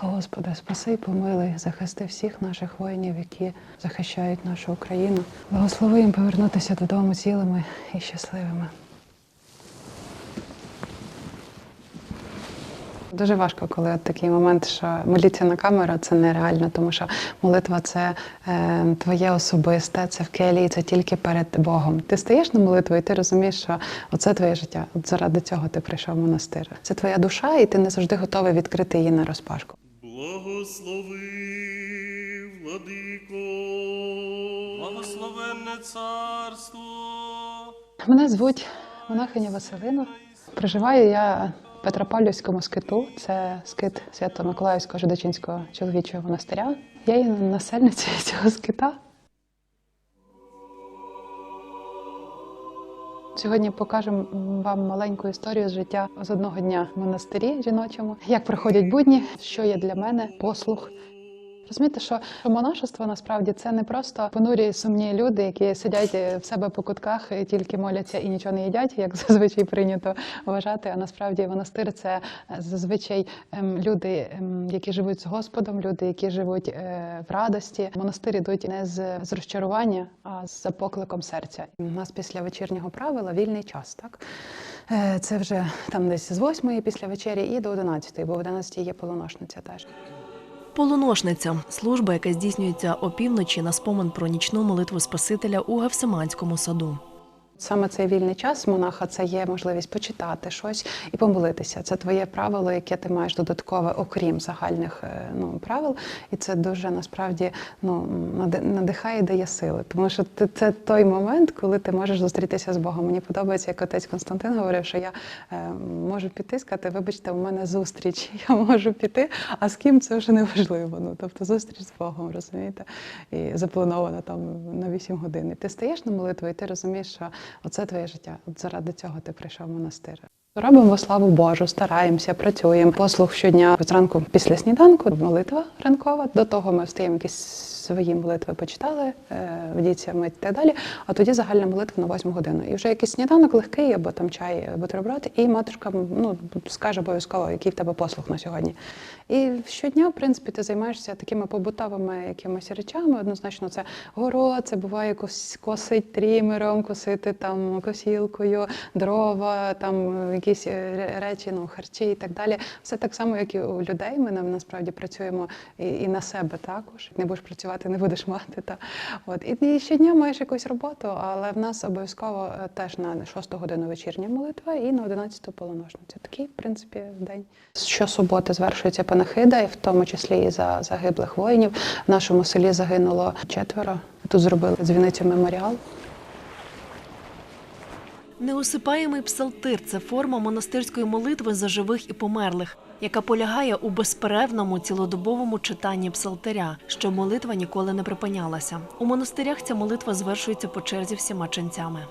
Господи, спаси і помилуй, захисти всіх наших воїнів, які захищають нашу Україну. Благослови їм повернутися додому цілими і щасливими. Дуже важко, коли от такий момент, що моліться на камеру, це нереально, тому що молитва це е, твоє особисте, це в келії, це тільки перед Богом. Ти стаєш на молитву, і ти розумієш, що оце твоє життя. От заради цього ти прийшов в монастир. Це твоя душа, і ти не завжди готовий відкрити її на розпашку. Благослови, владико, Благословенне царство. Мене звуть монахиня Василина. Проживаю я в Петропавлівському скиту. Це скит Свято-Миколаївського Жидачинського чоловічого монастиря. Я є насельницею цього скита. Сьогодні покажемо вам маленьку історію з життя з одного дня в монастирі жіночому, як проходять будні, що є для мене послух. Розумієте, що монашество насправді це не просто понурі сумні люди, які сидять в себе по кутках і тільки моляться і нічого не їдять, як зазвичай прийнято вважати. А насправді монастир це зазвичай ем, люди, ем, які живуть з Господом, люди, які живуть е, в радості. Монастир ідуть не з, розчарування, а з покликом серця. У нас після вечірнього правила вільний час, так? Е, Це вже там десь з 8 після вечері і до 11, бо в 11 є полуношниця теж. Полуношниця служба, яка здійснюється опівночі на спомин про нічну молитву Спасителя у Гевсиманському саду. Саме цей вільний час монаха це є можливість почитати щось і помолитися. Це твоє правило, яке ти маєш додаткове, окрім загальних е, ну, правил. І це дуже насправді ну, надихає і дає сили. Тому що це той момент, коли ти можеш зустрітися з Богом. Мені подобається, як отець Константин говорив, що я е, можу піти, сказати, вибачте, у мене зустріч. Я можу піти, а з ким це вже не важливо. Ну, тобто зустріч з Богом, розумієте? І запланована там на 8 годин. І ти стаєш на молитву, і ти розумієш, що оце твоє життя. От заради цього ти прийшов в монастир. Робимо славу Божу, стараємося, працюємо. Послух щодня зранку після сніданку, молитва ранкова. До того ми встаємо якісь свої молитви почитали, е, мить і так далі. А тоді загальна молитва на восьму годину. І вже якийсь сніданок легкий, або там чай, бутерброд, і матушка ну, скаже обов'язково, який в тебе послух на сьогодні. І щодня, в принципі, ти займаєшся такими побутовими якимись речами. Однозначно, це город, це буває кос- косить трімером, косити там косілкою, дрова, там якісь е, речі, ну харчі і так далі. Все так само, як і у людей. Ми насправді працюємо і, і на себе також. Не будеш працювати, не будеш мати. Та от і, і щодня маєш якусь роботу, але в нас обов'язково е, теж на 6 годину вечірня молитва і на 11 полуношниця. Такий, в принципі, день. Щосуботи звершується панахида, і в тому числі і за загиблих воїнів. В нашому селі загинуло четверо. Тут зробили дзвіницю меморіал. Неусипаємий псалтир це форма монастирської молитви за живих і померлих, яка полягає у безперервному цілодобовому читанні псалтиря, що молитва ніколи не припинялася. У монастирях ця молитва звершується по черзі всіма ченцями.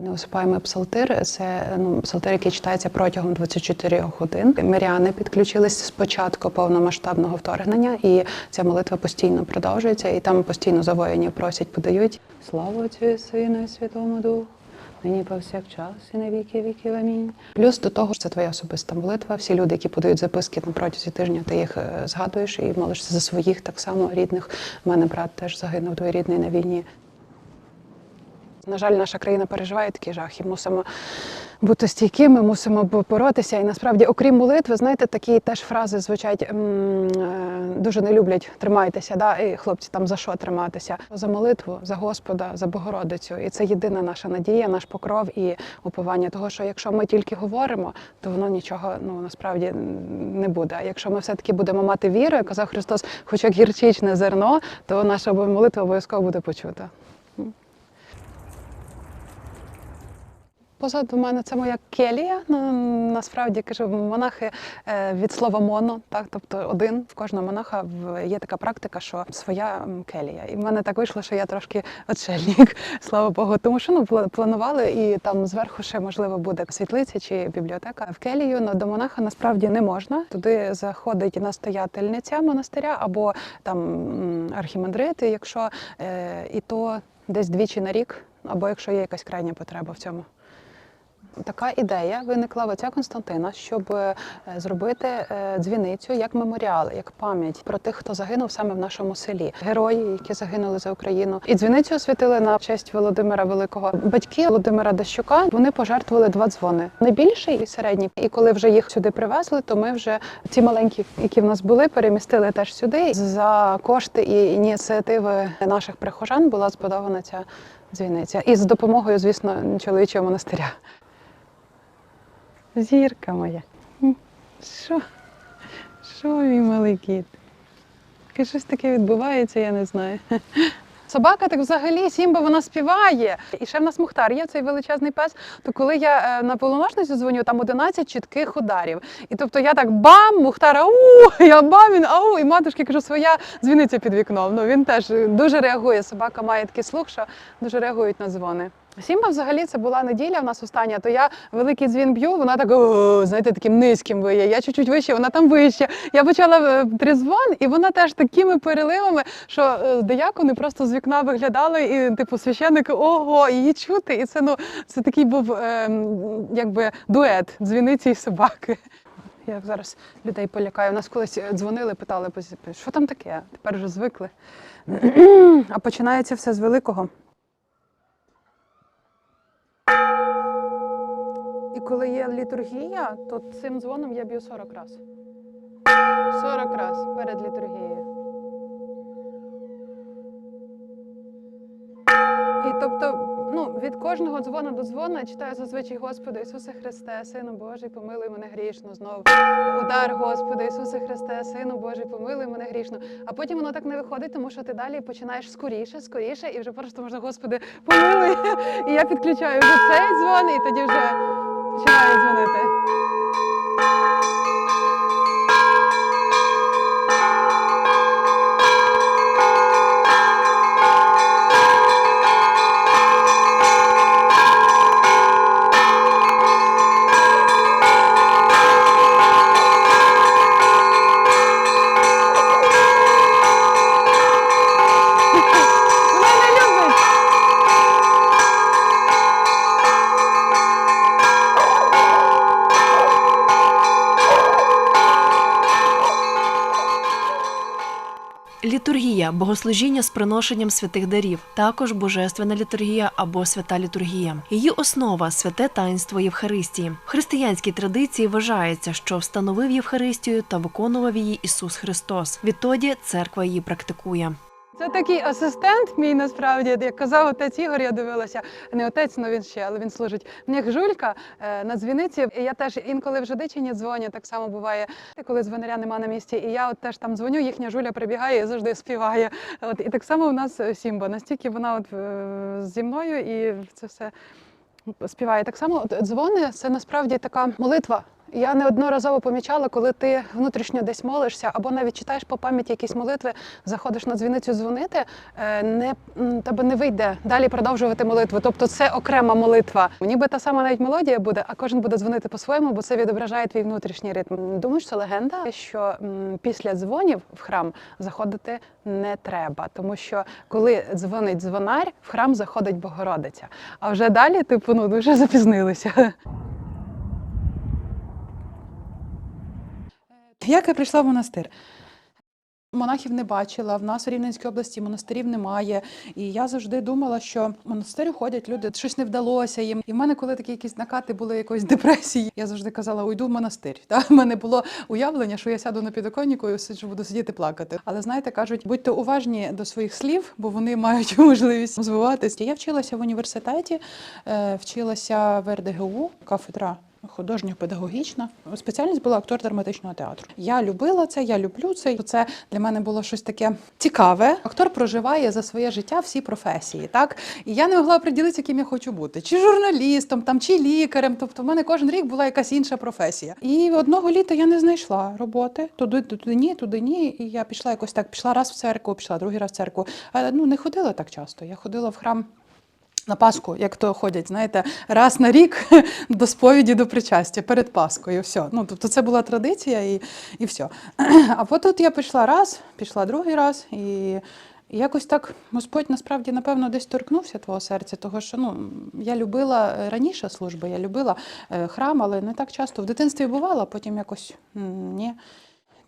Неусипаємий псалтир це ну, псалтир, який читається протягом 24 годин. Миряни підключились з початку повномасштабного вторгнення, і ця молитва постійно продовжується, і там постійно за воїнів просять, подають славу Отцю Сину і Святому Духу. Нині повсякчас і на віки віків. Амінь. Плюс до того, що це твоя особиста молитва. Всі люди, які подають записки на протязі тижня, ти їх е, згадуєш і молишся за своїх так само рідних. У мене брат теж загинув двоюрідний на війні. На жаль, наша країна переживає такий жах, і мусимо бути стійкими, мусимо боротися. І насправді, окрім молитви, знаєте, такі теж фрази звучать е, дуже не люблять тримайтеся. Да? І хлопці там за що триматися? За молитву, за Господа, за Богородицю. І це єдина наша надія, наш покров і уповання. Того, що якщо ми тільки говоримо, то воно нічого ну насправді не буде. А якщо ми все-таки будемо мати віру, як казав Христос, хоч як гірчичне зерно, то наша молитва обов'язково буде почута. Позаду мене це моя келія. Ну, насправді кажу, монахи е, від слова моно, так тобто один в кожного монаха є така практика, що своя келія. І в мене так вийшло, що я трошки отшельник, слава Богу. Тому що ну планували, і там зверху ще можливо буде світлиця чи бібліотека. В келію ну, до монаха насправді не можна. Туди заходить настоятельниця монастиря або там м, архімандрит, якщо е, і то десь двічі на рік, або якщо є якась крайня потреба в цьому. Така ідея виникла в отця Константина, щоб е, зробити е, дзвіницю як меморіал, як пам'ять про тих, хто загинув саме в нашому селі, герої, які загинули за Україну. І дзвіницю освятили на честь Володимира Великого. Батьки Володимира Дащука вони пожертвували два дзвони найбільший і середній. І коли вже їх сюди привезли, то ми вже ці маленькі, які в нас були, перемістили теж сюди. За кошти і ініціативи наших прихожан була збудована ця дзвіниця. І з допомогою, звісно, чоловічого монастиря. Зірка моя. Що? Що, мій малий кіт? Щось таке відбувається, я не знаю. Собака так взагалі Сімба вона співає. І ще в нас Мухтар є цей величезний пес. То коли я е, на полуношницю дзвоню, там 11 чітких ударів. І тобто я так бам, Мухтар, ау, я бам, він ау, і матушки кажу, своя дзвіниця під вікном. Ну він теж дуже реагує. Собака має такий слух, що дуже реагують на дзвони. Сімба взагалі це була неділя в нас остання, то я великий дзвін б'ю, вона так, знаєте, таким низьким виє. Я чуть-чуть вище, вона там вище. Я почала е, тризвон, і вона теж такими переливами, що е, диякони просто з вікна виглядали, і типу священники, ого, її чути. І це ну це такий був е, м, якби дует дзвіниці і собаки. Я зараз людей полякаю. У нас колись е, дзвонили, питали, що там таке? Тепер вже звикли. А починається все з великого. І коли є літургія, то цим дзвоном я б'ю 40 раз. 40 раз перед літургією. І тобто, від кожного дзвона до дзвона читаю зазвичай Господи Ісусе Христе, Сину Божий, помилуй мене грішно. Знову удар Господи Ісусе Христе, Сину Божий, помилуй мене грішно. А потім воно так не виходить, тому що ти далі починаєш скоріше, скоріше, і вже просто можна, Господи, помилуй. І я підключаю вже цей дзвон, і тоді вже починаю дзвонити. Вона не любить. Літургія богослужіння з приношенням святих дарів, також божественна літургія або свята літургія. Її основа святе таїнство Євхаристії. В християнській традиції вважається, що встановив Євхаристію та виконував її Ісус Христос. Відтоді церква її практикує. Це такий асистент мій насправді, як казав отець Ігор, я дивилася. Не отець, але він ще, але він служить. В них жулька е, на дзвіниці. Я теж інколи вже дичині дзвоню, так само буває, коли дзвонаря нема на місці. І я от теж там дзвоню, їхня жуля прибігає і завжди співає. От і так само у нас е, Сімба. Настільки вона от е, зі мною і це все співає. Так само дзвони це насправді така молитва. Я неодноразово помічала, коли ти внутрішньо десь молишся, або навіть читаєш по пам'яті якісь молитви, заходиш на дзвіницю дзвонити, е, не тебе не вийде далі продовжувати молитву. Тобто це окрема молитва. Ніби та сама навіть мелодія буде, а кожен буде дзвонити по-своєму, бо це відображає твій внутрішній ритм. Думаєш, це легенда, що після дзвонів в храм заходити не треба, тому що коли дзвонить дзвонар, в храм заходить Богородиця. А вже далі, типу, ну дуже запізнилися. Як я прийшла в монастир? Монахів не бачила, в нас у Рівненській області монастирів немає. І я завжди думала, що в монастирі ходять люди, щось не вдалося їм. І в мене, коли такі якісь накати були якоїсь депресії, я завжди казала, уйду в монастир. Та? В мене було уявлення, що я сяду на підоконнику і сиджу, буду сидіти плакати. Але знаєте, кажуть, будьте уважні до своїх слів, бо вони мають можливість звиватися. Я вчилася в університеті, е, вчилася в РДГУ, кафедра художньо-педагогічна. Спеціальність була актор драматичного театру. Я любила це, я люблю це. Це для мене було щось таке цікаве. Актор проживає за своє життя всі професії, так і я не могла приділитися, ким я хочу бути, чи журналістом, там, чи лікарем. Тобто, в мене кожен рік була якась інша професія. І одного літа я не знайшла роботи. Туди, туди ні, туди ні. І я пішла якось так. Пішла раз в церкву, пішла другий раз в церкву. Але ну не ходила так часто. Я ходила в храм. На Пасху, як то ходять, знаєте, раз на рік до сповіді до причастя перед Паскою. Все. Ну, тобто це була традиція і, і все. А от тут я пішла раз, пішла другий раз, і, І якось так Господь насправді, напевно, десь торкнувся твого серця, того що ну, я любила е, раніше служби, я любила е, храм, але не так часто. В дитинстві бувала, потім якось ні.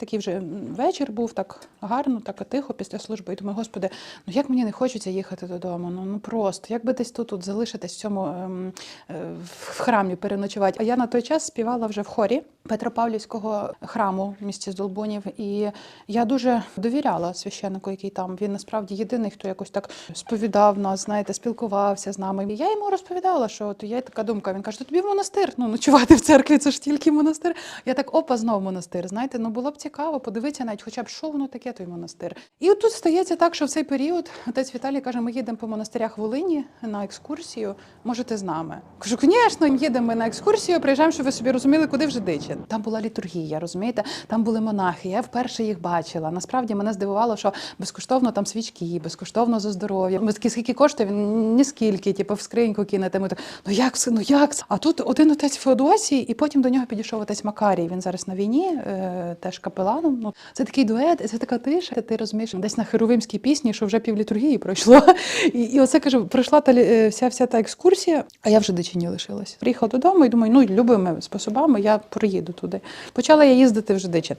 Такий вже вечір був так гарно, так і тихо після служби. І думаю, Господи, ну як мені не хочеться їхати додому? Ну, ну просто, як би десь тут, тут залишитись в цьому ем, е, в храмі переночувати. А я на той час співала вже в хорі Петропавлівського храму в місті Здолбунів. І я дуже довіряла священнику, який там. Він насправді єдиний, хто якось так сповідав нас, знаєте, спілкувався з нами. І я йому розповідала, що от є така думка. Він каже: «То тобі в монастир. Ну ночувати в церкві, це ж тільки монастир. Я так опа, знов монастир. Знаєте, ну було б цікаво подивитися навіть, хоча б що воно таке, той монастир. І от тут стається так, що в цей період отець Віталій каже: ми їдемо по монастирях Волині на екскурсію. Можете з нами? Кажу, звісно, їдемо ми на екскурсію, приїжджаємо, щоб ви собі розуміли, куди вже дичин. Там була літургія, розумієте? Там були монахи. Я вперше їх бачила. Насправді мене здивувало, що безкоштовно там свічки, безкоштовно за здоров'я. Скільки коштує, він ні скільки, типу, в скриньку кинете. Ми так, ну як ну як? А тут один отець Феодосій, і потім до нього підійшов отець Макарій. Він зараз на війні, е, теж капеланом. Ну це такий дует, це така тиша. Ти розумієш, десь на херовимській пісні, що вже півлітургії пройшло. І, і оце кажу, пройшла та е, вся вся та екскурсія, а я вже дичині лишилась. Приїхала додому і думаю, ну любими способами я проїду туди. Почала я їздити вже дичин.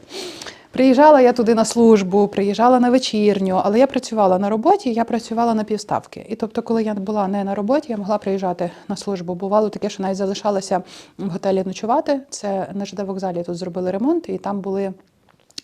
Приїжджала я туди на службу, приїжджала на вечірню, але я працювала на роботі, я працювала на півставки. І тобто, коли я була не на роботі, я могла приїжджати на службу. Бувало таке, що навіть залишалася в готелі ночувати. Це на ЖД вокзалі тут зробили ремонт, і там були.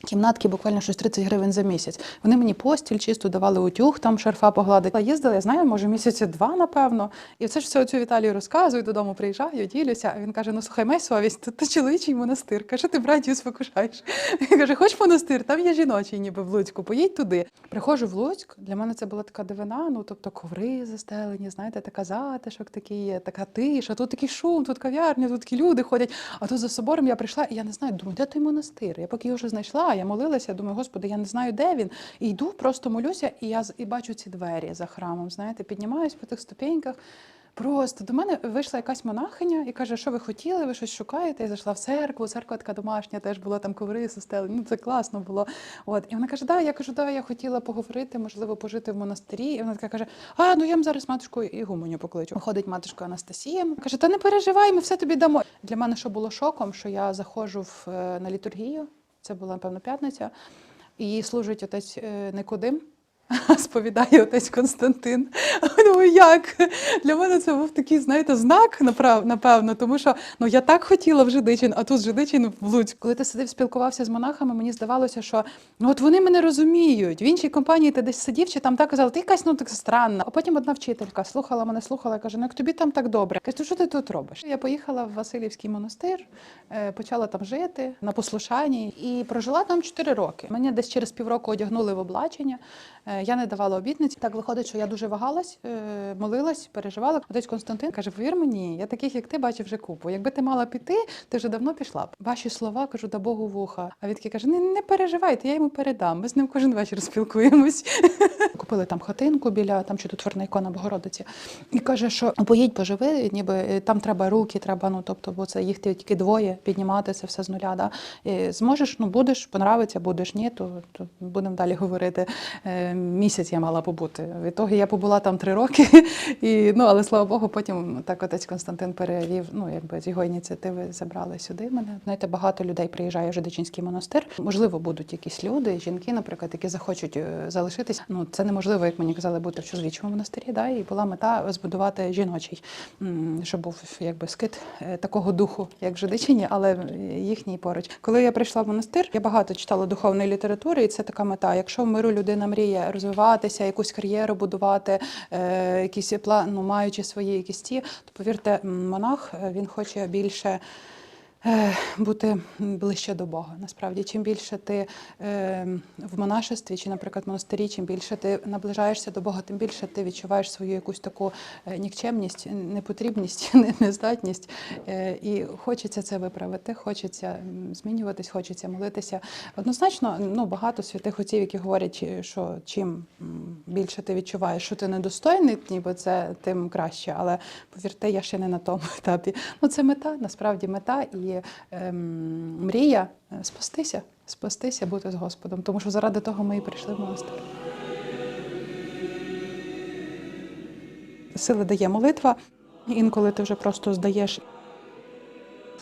Кімнатки буквально щось 30 гривень за місяць. Вони мені постіль чисто давали утюг, там шарфа погладити. Їздила, я знаю, може місяці два, напевно. І це ж все оцю Віталію розказую, додому приїжджаю, ділюся. А він каже: Ну слухай, май совість, тут ти чоловічий монастир. Каже, ти братію спокушаєш. Він каже, хоч монастир, там є жіночий, ніби в Луцьку, поїдь туди. Приходжу в Луцьк. Для мене це була така дивина. Ну тобто коври застелені, знаєте, така затишок такий є, така тиша. Тут такий шум, тут кав'ярня, тут такі люди ходять. А тут за собором я прийшла, і я не знаю, думаю, де той монастир? Я поки його вже знайшла, я молилася, думаю, господи, я не знаю, де він. І йду, просто молюся, і я і бачу ці двері за храмом. Знаєте, піднімаюсь по тих ступеньках. Просто до мене вийшла якась монахиня і каже, що ви хотіли, ви щось шукаєте. Я зайшла в церкву, церква така домашня, теж була там коври застелені. Ну це класно було. От і вона каже: Да, я кажу, да, я хотіла поговорити, можливо, пожити в монастирі. І вона така каже: А, ну я вам зараз матушку Ігуменю покличу. Ходить матушка Анастасія. Каже, та не переживай, ми все тобі дамо. Для мене що було шоком, що я заходжу в, е, на літургію. Це була напевно п'ятниця, і служить отець е, Никодим. Сповідає отець Константин. Думаю, як? Для мене це був такий, знаєте, знак, напевно, тому що ну, я так хотіла в Жидичин, а тут Жидичин в Луцьку. Коли ти сидив, спілкувався з монахами, мені здавалося, що ну, от вони мене розуміють. В іншій компанії ти десь сидів, чи там так казали, ти якась ну так странна. А потім одна вчителька слухала мене, слухала, каже, ну як тобі там так добре. Каже, то що ти тут робиш? Я поїхала в Васильівський монастир, е, почала там жити на послушанні і прожила там 4 роки. Мене десь через півроку одягнули в облачення. Е, Я не давала обітниць. Так виходить, що я дуже вагалась, е, молилась, переживала. Отець Константин каже: повір мені, я таких, як ти, бачив вже купу. Якби ти мала піти, ти вже давно пішла б. Ваші слова кажу, да Богу вуха. А він такий каже: не, не переживайте, я йому передам. Ми з ним кожен вечір спілкуємось. Купили там хатинку біля там, чи тут творна ікона Богородиці. І каже, що «Ну, поїдь, поживи, ніби е, там треба руки, треба, ну тобто, бо це їх тільки двоє піднімати це все з нуля. Да? І зможеш, ну будеш, понравиться, будеш, ні, то, то будемо далі говорити. Місяць я мала побути. В ітогі я побула там три роки, і, ну, але слава Богу, потім так отець Константин перевів, ну якби з його ініціативи забрали сюди мене. Знаєте, багато людей приїжджає в Жидичинський монастир. Можливо, будуть якісь люди, жінки, наприклад, які захочуть е, залишитись. Ну це неможливо, як мені казали, бути в чоловічому монастирі. Да? І була мета збудувати жіночий, щоб був якби скит е, такого духу, як в Жидичині, але їхній поруч. Коли я прийшла в монастир, я багато читала духовної літератури, і це така мета. Якщо в миру людина мріє розвиватися, якусь кар'єру будувати, е, якісь пла- ну, маючи свої якісь ті, то повірте, монах е, він хоче більше. Бути ближче до Бога. Насправді, чим більше ти е, в монашестві чи, наприклад, монастирі, чим більше ти наближаєшся до Бога, тим більше ти відчуваєш свою якусь таку е, нікчемність, непотрібність, не- нездатність. Е, і хочеться це виправити, хочеться змінюватись, хочеться молитися. Однозначно, ну багато святих отців, які говорять, е, що чим більше ти відчуваєш, що ти недостойний, ніби це тим краще. Але повірте, я ще не на тому етапі. Ну це мета, насправді мета і ем, мрія е, спастися, спастися, бути з Господом. Тому що заради того ми і прийшли в монастир. Сили дає молитва. Інколи ти вже просто здаєш.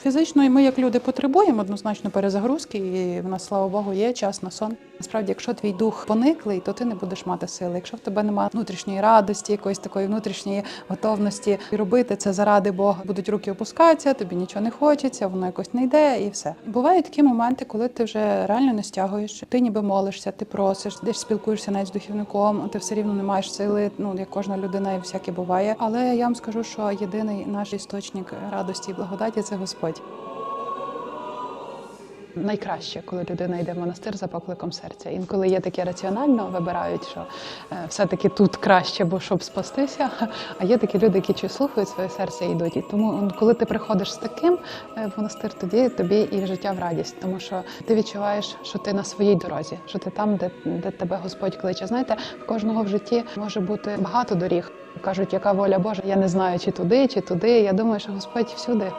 Фізично і ми, як люди, потребуємо однозначно перезагрузки, і в нас, слава Богу, є час на сон. Насправді, якщо твій дух пониклий, то ти не будеш мати сили. Якщо в тебе немає внутрішньої радості, якоїсь такої внутрішньої готовності робити це заради Бога, будуть руки опускатися, тобі нічого не хочеться, воно якось не йде, і все. Бувають такі моменти, коли ти вже реально не стягуєш. Ти ніби молишся, ти просиш, десь спілкуєшся навіть з духівником, ти все рівно не маєш сили. Ну як кожна людина, і всяке буває. Але я вам скажу, що єдиний наш істочник радості і благодаті це Господь. Найкраще, коли людина йде в монастир за покликом серця. Інколи є таке раціонально, вибирають, що е, все-таки тут краще, бо щоб спастися. А є такі люди, які чи слухають своє серце і йдуть. І тому, коли ти приходиш з таким е, в монастир, тоді тобі і життя в радість, тому що ти відчуваєш, що ти на своїй дорозі, що ти там, де, де тебе Господь кличе. Знаєте, в кожного в житті може бути багато доріг. Кажуть, яка воля Божа, я не знаю, чи туди, чи туди. Я думаю, що Господь всюди.